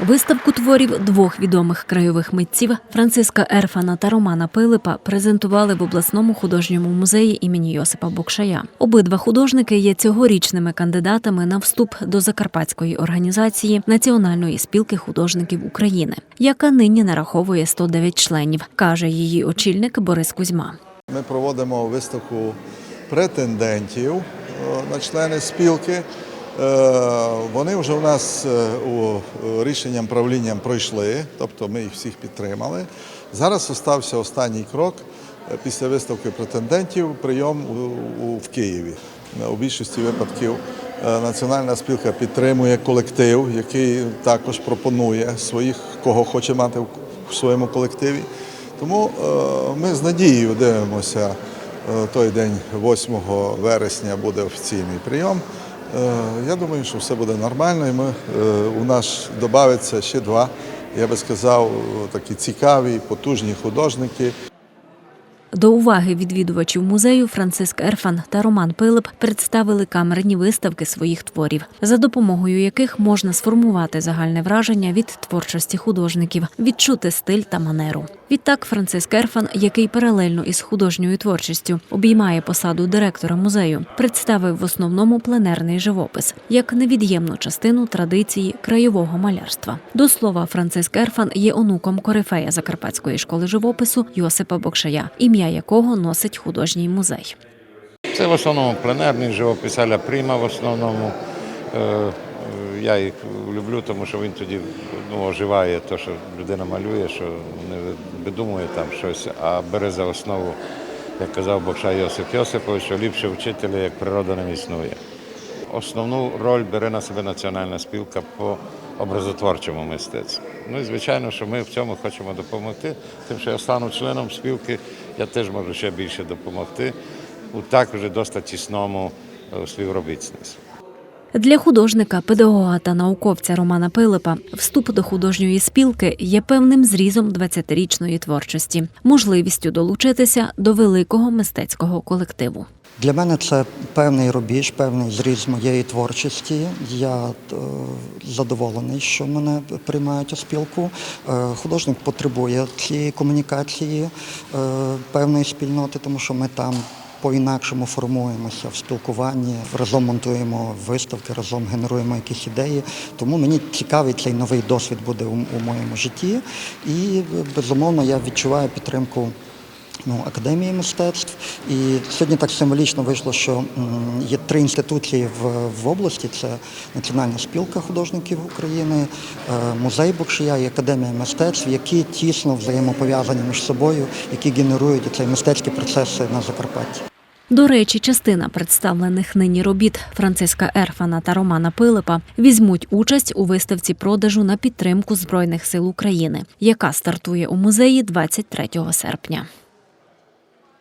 Виставку творів двох відомих краєвих митців Франциска Ерфана та Романа Пилипа презентували в обласному художньому музеї імені Йосипа Бокшая. Обидва художники є цьогорічними кандидатами на вступ до закарпатської організації Національної спілки художників України, яка нині нараховує 109 членів, каже її очільник Борис Кузьма. Ми проводимо виставку претендентів е, на члени спілки. Е, Вони вже у нас е, у е, рішенням правлінням пройшли, тобто ми їх всіх підтримали. Зараз остався останній крок після виставки претендентів прийом в Києві. У більшості випадків національна спілка підтримує колектив, який також пропонує своїх, кого хоче мати в- своєму колективі. Тому ми з надією дивимося. Той день, 8 вересня, буде офіційний прийом. Е, Я думаю, що все буде нормально, і ми, е, у нас додається ще два, я би сказав, такі цікаві, потужні художники. До уваги відвідувачів музею Франциск Ерфан та Роман Пилип представили камерні виставки своїх творів, за допомогою яких можна сформувати загальне враження від творчості художників, відчути стиль та манеру. Відтак, Франциск Ерфан, який паралельно із художньою творчістю обіймає посаду директора музею, представив в основному пленерний живопис як невід'ємну частину традиції краєвого малярства. До слова, Франциск Ерфан є онуком корифея Закарпатської школи живопису Йосипа Бокшая, ім'я якого носить художній музей. Це в основному пленерний живопис, аля Пріма в основному. Е, Я їх люблю, тому що він тоді ну, оживає те, що людина малює, що не видумує там щось, а бере за основу, як казав Бокша Йосип Йосипович, що ліпше вчителя, як природа не існує. Основну роль бере на себе національна спілка по образотворчому мистецтву. Ну і звичайно, що ми в цьому хочемо допомогти. Тим, що я стану членом спілки, я теж можу ще більше допомогти у так вже досить тісному е, співробітництві. Для художника, педагога та науковця Романа Пилипа вступ до художньої спілки є певним зрізом 20-річної творчості, можливістю долучитися до великого мистецького колективу. Для мене це певний рубіж, певний зріз моєї творчості. Я е, задоволений, що мене приймають у спілку. Е, художник потребує цієї комунікації е, певної спільноти, тому що ми там. По-інакшому формуємося в спілкуванні, разом монтуємо виставки, разом генеруємо якісь ідеї. Тому мені цікавий цей новий досвід буде у, у моєму житті. І безумовно я відчуваю підтримку ну, Академії мистецтв. І сьогодні так символічно вийшло, що є три інституції в, в області: це Національна спілка художників України, е, музей Бокшия і Академія мистецтв, які тісно взаємопов'язані між собою, які генерують цей мистецькі процеси на Закарпатті. До речі, частина представлених нині робіт Франциска Ерфана та Романа Пилипа візьмуть участь у виставці продажу на підтримку Збройних сил України, яка стартує у музеї 23 серпня.